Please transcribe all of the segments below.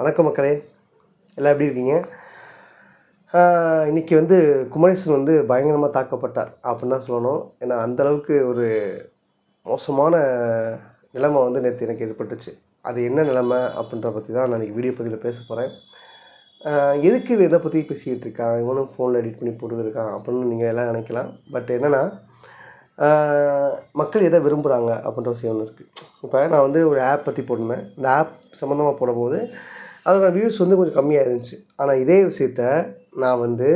வணக்கம் மக்களே. எல்லாம் எப்படி இருக்கீங்க? இன்றைக்கி வந்து குமரேசன் வந்து பயங்கரமாக தாக்கப்பட்டார் அப்படின்னு தான் சொல்லணும். ஏன்னா அந்தளவுக்கு ஒரு மோசமான நிலைமை வந்து நேற்று எனக்கு ஏற்பட்டுச்சு. அது என்ன நிலைமை அப்படின்ற பற்றி தான் நான் இன்னைக்கு வீடியோ பதிவில் பேச போகிறேன் எதுக்கு இதை பற்றி பேசிக்கிட்டு இருக்கான்? இவனும் ஃபோனில் எடிட் பண்ணி போட்டுருக்கான் அப்படின்னு நீங்கள் எல்லாம் நினைக்கலாம். பட் என்னென்னா மக்கள் எதை விரும்புகிறாங்க அப்படின்ற விஷயம் ஒன்று இருக்குது இப்போ நான் வந்து ஒரு ஆப் பற்றி போட்டிருந்தேன். இந்த ஆப் சம்மந்தமாக போடும்போது அதோட வியூஸ் வந்து கொஞ்சம் கம்மியாக இருந்துச்சு. ஆனால் இதே விஷயத்த நான் வந்து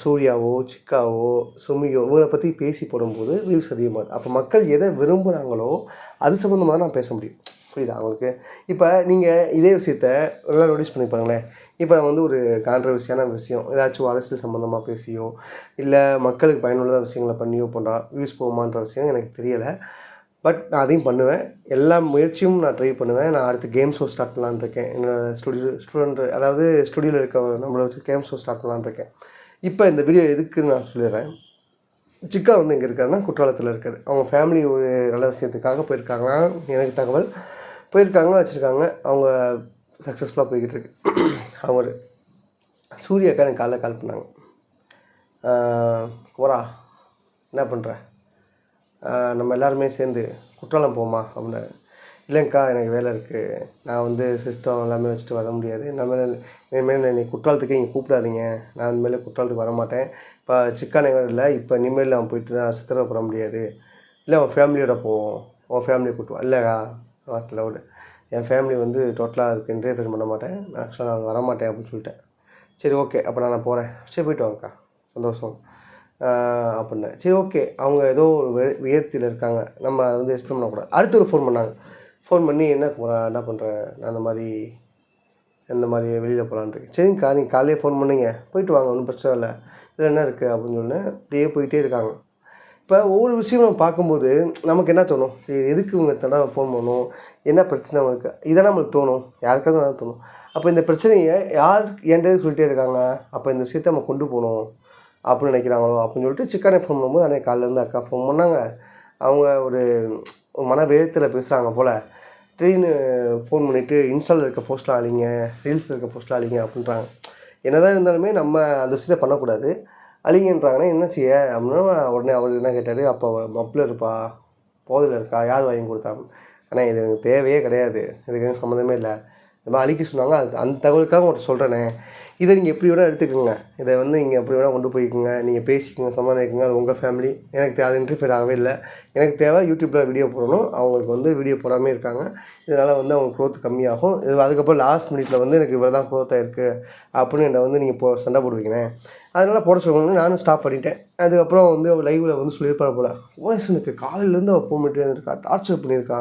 சூர்யாவோ சிக்காவோ சுமியோ இவங்களை பற்றி பேசி போடும்போது வியூஸ் அதிகமாகுது அப்போ மக்கள் எதை விரும்புகிறாங்களோ அது சம்மந்தமாக நான் பேச முடியும். புரியுதா அவங்களுக்கு இப்போ நீங்கள் இதே விஷயத்த நல்லா நோட்டீஸ் பண்ணி பாருங்களேன். இப்போ நான் வந்து ஒரு கான்ட்ரவர்சியான விஷயம் ஏதாச்சும் அரசியல் சம்மந்தமாக பேசியோ இல்லை மக்களுக்கு பயனுள்ள விஷயங்களை பண்ணியோ போன்றா வியூஸ் போகுமான்ற விஷயம் எனக்கு தெரியலை. பட் நான் அதையும் பண்ணுவேன். எல்லா முயற்சியும் நான் ட்ரை பண்ணுவேன். நான் அடுத்து கேம் ஷோ ஸ்டார்ட் பண்ணலான்னு இருக்கேன். என்னோட ஸ்டுடியோ ஸ்டூடெண்ட் அதாவது ஸ்டுடியோவில் இருக்க நம்மளை வச்சு கேம் ஷோ ஸ்டார்ட் பண்ணலான்னு இருக்கேன். இப்போ இந்த வீடியோ எதுக்குன்னு நான் சொல்லிடுறேன். சிக்கா வந்து எங்கே இருக்காருன்னா குற்றாலத்தில் இருக்காரு. அவங்க ஃபேமிலி ஒரு நல்ல விஷயத்துக்காக போயிருக்காங்களா? எனக்கு தகவல். போயிருக்காங்க வச்சுருக்காங்க. அவங்க சக்ஸஸ்ஃபுல்லாக போய்கிட்டு இருக்கு. அவங்க சூர்யாக்கா எனக்கு காலைல கால் பண்ணாங்க. கோரா என்ன பண்ணுற நம்ம எல்லாருமே சேர்ந்து குற்றாலம் போமா அப்படின்னாரு இல்லைங்க்கா எனக்கு வேலை இருக்குது நான் வந்து சிஸ்டம் எல்லாமே வச்சுட்டு வர முடியாது. நம்ம இனிமேல் என்னை குற்றாலத்துக்கே இங்கே கூப்பிடாதீங்க. நான் இனிமேல் குற்றாலத்துக்கு வர மாட்டேன். இப்போ சிக்கான இல்லை இப்போ இனிமேல் அவன் போயிட்டு நான் சித்திரை போட முடியாது. இல்லை உன் ஃபேமிலியோட போவோம். உன் ஃபேமிலியை கூப்பிட்டு இல்லைக்கா வாட்டில் விடு. என் ஃபேமிலி வந்து டோட்டலாக அதுக்கு இன்டர்ஃபியர் பண்ண மாட்டேன். நான் ஆக்சுவலாக நான் வர மாட்டேன் அப்படின்னு சொல்லிட்டேன். சரி ஓகே அப்போ நான் போகிறேன் சரி போயிட்டு வாங்கக்கா. சந்தோஷம். அப்படின்னேன் சரி ஓகே. அவங்க ஏதோ ஒரு உயர்த்தியில் இருக்காங்க. நம்ம அதை வந்து எக்ஸ்பிளைன் பண்ணக்கூடாது. அடுத்து ஒரு ஃபோன் பண்ணாங்க. ஃபோன் பண்ணி என்ன குமரா என்ன பண்ணுறேன் நான் அந்த மாதிரி இந்த மாதிரி வெளியில் போகலான்ட்டு சரிங்கக்கா நீங்கள் காலையிலே ஃபோன் பண்ணீங்க. போயிட்டு வாங்க ஒன்றும் பிரச்சனை இல்லை. இதில் என்ன இருக்குது அப்படின்னு சொன்னேன் அப்படியே போயிட்டே இருக்காங்க. இப்போ ஒவ்வொரு விஷயமும் நம்ம பார்க்கும்போது நமக்கு என்ன தோணும்? சரி எதுக்கு இவங்க தடவை ஃபோன் பண்ணணும்? என்ன பிரச்சனை அவங்களுக்கு? இதான் நம்மளுக்கு தோணும். யாருக்காவது தான் தோணும். அப்போ இந்த பிரச்சனையை யார் என்கிட்ட சொல்லிட்டே இருக்காங்க? அப்போ இந்த விஷயத்தை நம்ம கொண்டு போகணும். அப்படின்னு நினைக்கிறாங்களோ அப்படின்னு சொல்லிட்டு சிக்கனை ஃபோன் பண்ணும்போது அன்றைக்கி காலையிலேருந்து அக்கா ஃபோன் பண்ணாங்க. அவங்க ஒரு மன வேகத்தில் பேசுகிறாங்க போல் திடீர்னு ஃபோன் பண்ணிவிட்டு இன்ஸ்டாவில் இருக்க போஸ்ட்லாம் ஆளிங்க ரீல்ஸில் இருக்க போஸ்ட்லாம் ஆளிங்க அப்படின்றாங்க. என்ன தான் இருந்தாலுமே நம்ம அந்த விஷயத்தை பண்ணக்கூடாது. அழிங்கன்றாங்கன்னா என்ன செய்ய? அப்படின்னா உடனே அவர் என்ன கேட்டார்? அப்போ மப்பில் இருப்பா? போதில் இருக்கா? யார் வாங்கி கொடுத்தா? ஆனால் இது எனக்கு தேவையே கிடையாது. இதுக்கு சம்மந்தமே இல்லை. இந்த மாதிரி அழிக்க சொன்னாங்க. அது அந்த தகவலுக்காக உங்கள்கிட்ட சொல்கிறேனே இதை நீங்கள் எப்படி வேணால் எடுத்துக்கோங்க. இதை வந்து நீங்கள் எப்படி வேணால் கொண்டு போய்க்குங்க. நீங்கள் பேசிக்கோங்க சமாளிக்குங்க அது உங்கள் ஃபேமிலி எனக்கு தேவை அது இன்டர்ஃபியர் ஆகவே இல்லை. எனக்கு தேவை யூடியூப்பில் வீடியோ போடணும். அவங்களுக்கு வந்து வீடியோ போடாமே இருக்காங்க. இதனால் வந்து அவங்க க்ரோத் கம்மியாகும். இது அதுக்கப்புறம் லாஸ்ட் மினிட்டில் வந்து எனக்கு இவ்வளோ தான் க்ரோத் இருக்குது அப்படின்னு என்னை வந்து நீங்கள் போ சண்டை போடுவீங்கண்ணே. அதனால் போட சொல்லணும்னு நானும் ஸ்டாப் பண்ணிட்டேன். அதுக்கப்புறம் வந்து அவள் லைவில் வந்து சொல்லியிருப்பாள் போல். ஓஎஸ்னுக்கு காலையிலேருந்து அவள் ஃபோன் பண்ணிட்டு இருந்திருக்கா. டார்ச்சர் பண்ணியிருக்கா.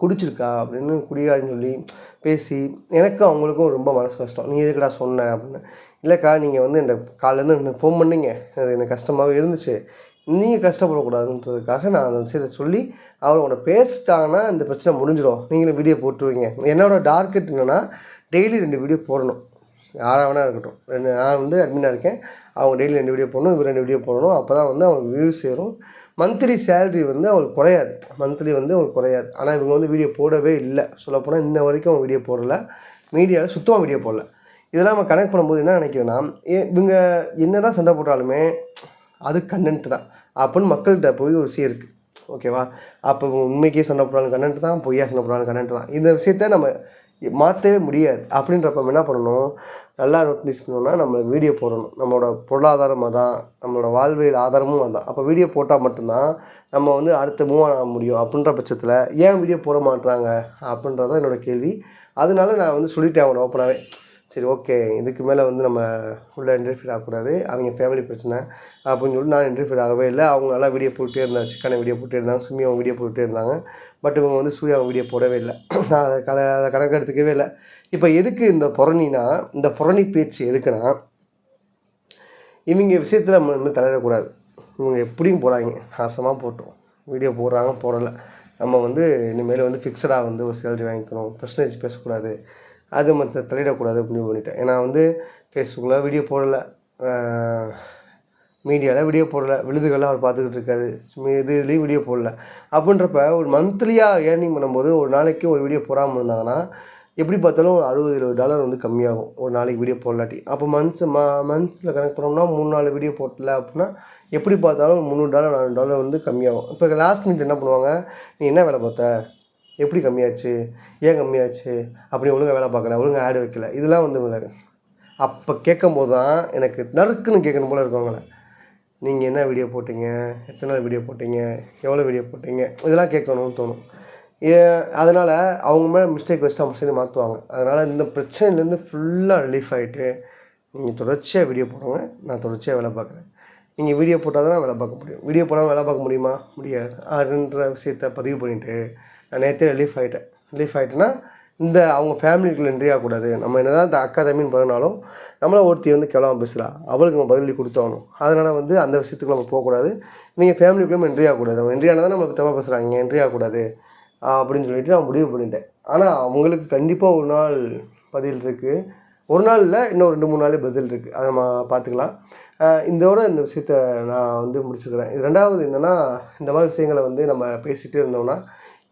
குடிச்சிருக்கா அப்படின்னு குடிகாரின்னு சொல்லி பேசி எனக்கும் அவங்களுக்கும் ரொம்ப மனசு கஷ்டம். நீ எதுக்குடா சொன்ன? அப்படின்னு. இல்லைக்கா நீங்கள் வந்து இந்த காலையிலேருந்து எனக்கு ஃபோன் பண்ணீங்க. அது எனக்கு கஷ்டமாகவே இருந்துச்சு. நீங்கள் கஷ்டப்படக்கூடாதுன்றதுக்காக நான் அந்த விஷயத்தை சொல்லி அவரோட பேசிட்டாங்கன்னா இந்த பிரச்சனை முடிஞ்சிடும். நீங்களும் வீடியோ போட்டுருவீங்க. என்னோட டார்கெட் என்னென்னா டெய்லி ரெண்டு வீடியோ போடணும். யாராக வேணால் இருக்கட்டும். ரெண்டு நான் வந்து அட்மினாக இருக்கேன். அவங்க டெய்லி ரெண்டு வீடியோ போடணும் இவர் ரெண்டு வீடியோ போடணும். அப்போ தான் வந்து அவங்க வியூஸ் சேரும். மந்த்லி சேலரி வந்து அவங்களுக்கு குறையாது. மந்த்லி வந்து அவங்களுக்கு குறையாது. ஆனால் இவங்க வந்து வீடியோ போடவே இல்லை. சொல்லப்போனால் இன்ன வரைக்கும் அவங்க வீடியோ போடல. மீடியாவில் சுத்தமாக வீடியோ போடல. இதெல்லாம் நம்ம கனெக்ட் பண்ணும்போது என்ன நினைக்கிறேன்னா ஏ- இவங்க என்ன தான் சண்டை போட்டாலுமே அது கண்டென்ட் தான். அப்படின்னு மக்கள்கிட்ட போய் ஒரு விஷயம் இருக்குது ஓகேவா அப்போ உண்மைக்கே சண்டை போடுறாங்க கண்டென்ட் தான் பொய்யா சண்டை போடுறாங்க கண்டென்ட் தான். இந்த விஷயத்த நம்ம மாற்றவே முடியாது. அப்படின்றப்ப என்ன பண்ணணும்? நல்லா நோட்டீஸ் பண்ணணும்னா நம்ம வீடியோ போடணும். நம்மளோட பொருளாதாரம் அதான். நம்மளோட வாழ்வியல் ஆதாரமும் அதான். அப்போ வீடியோ போட்டால் மட்டும்தான் நம்ம வந்து அடுத்து மூவ் ஆக முடியும். அப்படின்ற பட்சத்தில் ஏன் வீடியோ போட மாட்றாங்க? அப்படின்றதான் என்னோட கேள்வி. அதனால நான் வந்து சொல்லிட்டேன் அவங்கள ஓப்பனாகவே சரி ஓகே இதுக்கு மேலே வந்து நம்ம உள்ளே இன்டர்ஃபியர் ஆகக்கூடாது. அவங்க ஃபேமிலி பிரச்சனை. அப்படின்னு சொல்லிட்டு நான் இன்டர்ஃபியர் ஆகவே இல்லை. அவங்க நல்லா வீடியோ போட்டுட்டே இருந்தாங்க. சிக்கனை வீடியோ போட்டுட்டே இருந்தாங்க. சுமி அவங்க வீடியோ போட்டுட்டே இருந்தாங்க. பட் இவங்க வந்து சூர்யா அவங்க வீடியோ போடவே இல்லை. நான் அதை கல அதை கணக்கு எடுத்துக்கவே இல்லை. இப்போ எதுக்கு இந்த புறணினா இந்த புறணி பேச்சு எதுக்குன்னா இவங்க விஷயத்தில் நம்ம இன்னும் தலையிடக்கூடாது. இவங்க எப்படியும் போகிறாங்க நாசமாக போட்டோம் வீடியோ போடுறாங்க போடலை. நம்ம வந்து இனிமேல் வந்து ஃபிக்ஸடாக வந்து ஒரு சேலரி வாங்கிக்கணும். பர்சன்டேஜ் பேசக்கூடாது. அது மற்ற தலையிடக்கூடாது அப்படின்னு பண்ணிட்டேன். ஏன்னா வந்து ஃபேஸ்புக்கில் வீடியோ போடலை. மீடியாவில் வீடியோ போடல. விழுதுகள்லாம் அவர் பார்த்துக்கிட்டு இருக்காரு. சும்மா இது இதுலேயும் வீடியோ போடல. அப்படின்றப்ப ஒரு மந்த்லியாக ஏர்னிங் பண்ணும்போது ஒரு நாளைக்கு ஒரு வீடியோ போடாமல் இருந்தாங்கன்னா எப்படி பார்த்தாலும் ஒரு அறுபது எழுபது டாலர் வந்து கம்மியாகும். ஒரு நாளைக்கு வீடியோ போடலாட்டி. அப்போ மந்த்ஸ் ம மந்த்ஸில் கணக்கு பண்ணோம்னா மூணு நாலு வீடியோ போடல அப்படின்னா எப்படி பார்த்தாலும் முந்நூறு டாலர் நானூறு டாலர் வந்து கம்மியாகும். இப்போ லாஸ்ட் மினிட் என்ன பண்ணுவாங்க? நீ என்ன வேலை பார்த்த? எப்படி கம்மியாச்சு? ஏன் கம்மியாச்சு? அப்படி ஒழுங்காக வேலை பார்க்கல ஒழுங்காக ஆடு வைக்கல. இதெல்லாம் வந்து அப்போ கேட்கும் போது தான் எனக்கு நறுக்குன்னு கேட்கணும் போல இருக்கவங்கள நீங்கள் என்ன வீடியோ போட்டீங்க? எத்தனை நாள் வீடியோ போட்டீங்க? எவ்வளோ வீடியோ போட்டீங்க? இதெல்லாம் கேட்கணும்னு தோணும். ஏ- அதனால் அவங்க மேலே மிஸ்டேக் வச்சுட்டு அவங்க சரி மாற்றுவாங்க அதனால் இந்த பிரச்சனையிலேருந்து ஃபுல்லாக ரிலீஃப் ஆகிட்டு நீங்கள் தொடர்ச்சியாக வீடியோ போடுங்க. நான் தொடர்ச்சியாக வேலை பார்க்குறேன். நீங்கள் வீடியோ போட்டால் தான் வேலை பார்க்க முடியும். வீடியோ போடாமல் வேலை பார்க்க முடியுமா? முடியாது. அதுன்ற விஷயத்த பதிவு பண்ணிவிட்டு நான் நேற்றே ரிலீஃப் ஆகிட்டேன் ரிலீஃப் ஆகிட்டேன்னா இந்த அவங்க ஃபேமிலிக்குள்ளே என்ட்ரி ஆகக்கூடாது நம்ம என்னதான் இந்த அகாதமின்னு தம்பின்னு பண்ணாலும் ஒருத்தி வந்து கிளம்ப பேசுகிறா அவளுக்கு நம்ம பதிலடி கொடுத்தாகணும் அதனால் வந்து அந்த விஷயத்துக்கு நம்ம போகக்கூடாது. நீங்கள் ஃபேமிலிக்குள்ளே என்ட்ரி ஆகக்கூடாது நம்ம என்ட்ரி ஆனால் தான் நம்மளுக்கு தப்பாக பேசுகிறாங்க என்ட்ரி ஆகக்கூடாது அப்படின்னு சொல்லிட்டு நான் முடிவு பண்ணிட்டேன். ஆனால் அவங்களுக்கு கண்டிப்பாக ஒரு நாள் பதில் இருக்குது ஒரு நாள் இல்லை இன்னும் ரெண்டு மூணு நாளே பதில் இருக்குது அதை நம்ம பார்த்துக்கலாம். இதோட இந்த விஷயத்த நான் வந்து முடிச்சுக்கிறேன். இது ரெண்டாவது என்னென்னா இந்த மாதிரி விஷயங்களை வந்து நம்ம பேசிகிட்டே இருந்தோம்னா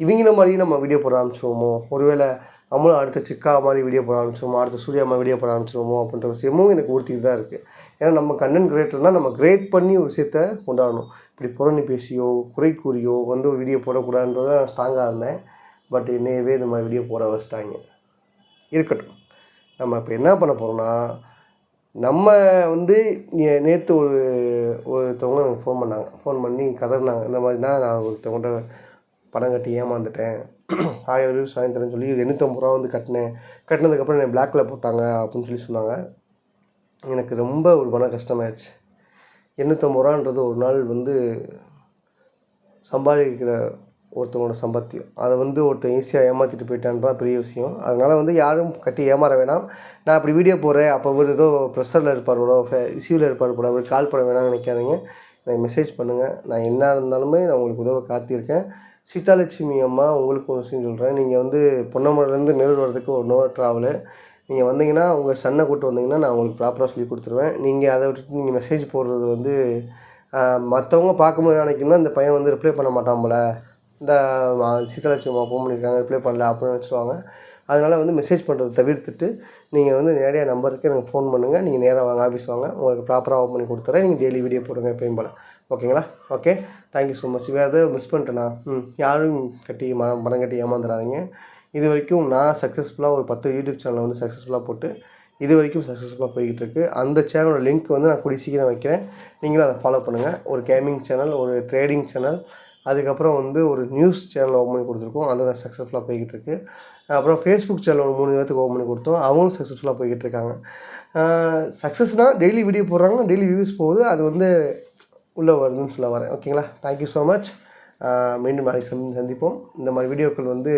இவங்கள மாதிரியும் நம்ம வீடியோ போட ஆரம்பிச்சிருவோமோ? ஒருவேளை நம்மளும் அடுத்த சிக்கா மாதிரி வீடியோ போட ஆரம்பிச்சிருவோமோ? அடுத்த சூர்யா மாதிரி வீடியோ போட ஆரம்பிச்சிருவோமோ? அப்படின்ற விஷயமும் எனக்கு ஊற்றிட்டு தான் இருக்குது ஏன்னா நம்ம கண்டென்ட் கிரியேட்டர்னால் நம்ம கிரியேட் பண்ணி ஒரு விஷயத்த கொண்டாடணும். இப்படி புறணி பேசியோ குறை கூறியோ வந்து ஒரு வீடியோ போடக்கூடாதுன்றத நான் ஸ்ட்ராங்காக இருந்தேன். பட் என்னையவே இந்த மாதிரி வீடியோ போட வச்சிட்டாங்க. இருக்கட்டும். நம்ம இப்போ என்ன பண்ண போகிறோம்னா நம்ம வந்து நேற்று ஒரு ஒருத்தவங்க எனக்கு ஃபோன் பண்ணாங்க. ஃபோன் பண்ணி கதறினாங்க. இந்த மாதிரினா நான் ஒருத்தவங்கள்ட்ட பணம் கட்டி ஏமாந்துட்டேன். ஆயிரம் ரூபாய் வாங்கி சொல்லி எண்ணூற்றம்பது ரூபா வந்து கட்டினேன். கட்டினதுக்கப்புறம் என்னை பிளாக்ல போட்டாங்க அப்படின்னு சொல்லி சொன்னாங்க. எனக்கு ரொம்ப ஒரு மன கஷ்டமாயிடுச்சு எண்ணூற்றம்பது ரூபான்றது ஒரு நாள் வந்து சம்பாதிக்கிற ஒருத்தவங்களோட சம்பாத்தியம். அதை வந்து ஒருத்தன் ஈஸியாக ஏமாற்றிட்டு போயிட்டான்றா பெரிய விஷயம். அதனால் வந்து யாரும் கட்டி ஏமாற வேணாம். நான் இப்படி வீடியோ போடுறேன். அப்போ அவர் ஏதோ ப்ரெஷரில் இருப்பார் போல இசியூவில் இருப்பார் போல அவர் கால் பண்ண வேணாம்னு நினைக்காதீங்க. எனக்கு மெசேஜ் பண்ணுங்கள் நான் என்ன இருந்தாலுமே நான் உங்களுக்கு உதவ காத்திருக்கேன். சீதாலட்சுமி அம்மா உங்களுக்கு ஒரு விஷயம் சொல்கிறேன் நீங்கள் வந்து பொன்னமலேருந்து நேரூர் வரதுக்கு ஒரு நோ ட்ராவலு நீங்கள் வந்தீங்கன்னா உங்கள் சன்னை கூட்டு வந்தீங்கன்னா நான் உங்களுக்கு ப்ராப்பராக சொல்லி கொடுத்துருவேன். நீங்கள் அதை விட்டுட்டு நீங்கள் மெசேஜ் போடுறது வந்து மற்றவங்க பார்க்கும்போது நினைக்கணும்னா இந்த பையன் வந்து ரிப்ளை பண்ண மாட்டான் போல. இந்த சீதாலட்சுமி அம்மா ஃபோன் பண்ணியிருக்காங்க ரிப்ளை பண்ணல அப்படின்னு நினச்சிடுவாங்க அதனால் வந்து மெசேஜ் பண்ணுறதை தவிர்த்துட்டு நீங்கள் வந்து நேரடியாக நம்பருக்கு எனக்கு ஃபோன் பண்ணுங்கள் நீங்கள் நேராக வாங்க ஆஃபீஸ் வாங்க. உங்களுக்கு ப்ராப்பராக ஓப்பன் பண்ணி கொடுத்துறேன். நீங்கள் டெய்லி வீடியோ போடுங்க எப்பயும் போல். ஓகேங்களா? ஓகே. தேங்க்யூ ஸோ மச் வேறு எதாவது மிஸ் பண்ணிட்டேண்ணா ம். யாரும் கட்டி மனம் பணம் கட்டி ஏமாந்துடாதீங்க இது வரைக்கும் நான் சக்ஸஸ்ஃபுல்லாக ஒரு பத்து யூடியூப் சேனலை வந்து சக்ஸஸ்ஃபுல்லாக போட்டு இது வரைக்கும் சக்ஸஸ்ஃபுல்லாக போய்கிட்டு இருக்கு. அந்த சேனலோட லிங்க் வந்து நான் கூடிய சீக்கிரம் வைக்கிறேன். நீங்களும் அதை ஃபாலோ பண்ணுங்கள் ஒரு கேமிங் சேனல் ஒரு ட்ரேடிங் சேனல் அதுக்கப்புறம் வந்து ஒரு நியூஸ் சேனல் ஓப்பன் பண்ணி கொடுத்துருக்கோம். அதோட சக்ஸஸ்ஃபுல்லாக போய்கிட்டு இருக்கு. அப்புறம் ஃபேஸ்புக் சேனல் ஒரு மூணு பேர்த்துக்கு ஓப்பன் பண்ணி கொடுத்தோம். அவங்களும் சக்ஸஸ்ஃபுல்லாக போய்கிட்டு இருக்காங்க. சக்ஸஸ்னால் டெய்லி வீடியோ போடுறாங்க டெய்லி வியூஸ் போகுது. அது வந்து உள்ளே வருதுன்னு சொல்ல வரேன். ஓகேங்களா? தேங்க்யூ ஸோ மச் மீண்டும் நாளைக்கு சந்தி சந்திப்போம். இந்த மாதிரி வீடியோக்கள் வந்து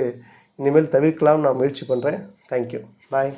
இனிமேல் தவிர்க்கலாம். நான் முயற்சி பண்ணுறேன் தேங்க்யூ பாய்